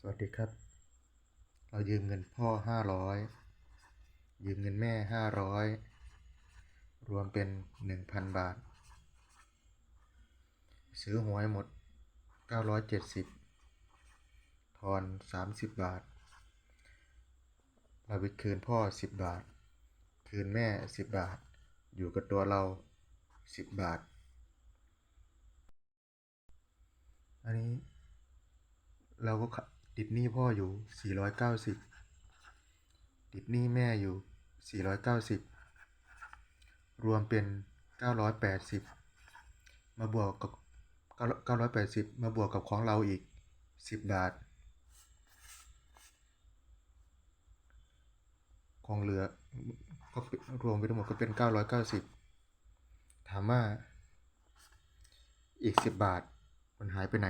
สวัสดีครับ เรายืมเงินพ่อห้าร้อยยืมเงินแม่ห้าร้อยรวมเป็นหนึ่งพันบาท ซื้อหวยหมดเก้าร้อยเจ็ดสิบทอนสามสิบบาท เราไปคืนพ่อสิบบาท คืนแม่สิบบาท อยู่กับตัวเราสิบบาท อันนี้เราก็ ติดหนี้พ่ออยู่ 490 ติดหนี้แม่อยู่ 490 รวมเป็น 980 มาบวกกับ 980 มาบวกกับของเราอีก 10 บาท ของเหลือก็รวมไปทั้งหมดก็เป็น 990 ถามว่าอีก 10 บาทมันหายไปไหน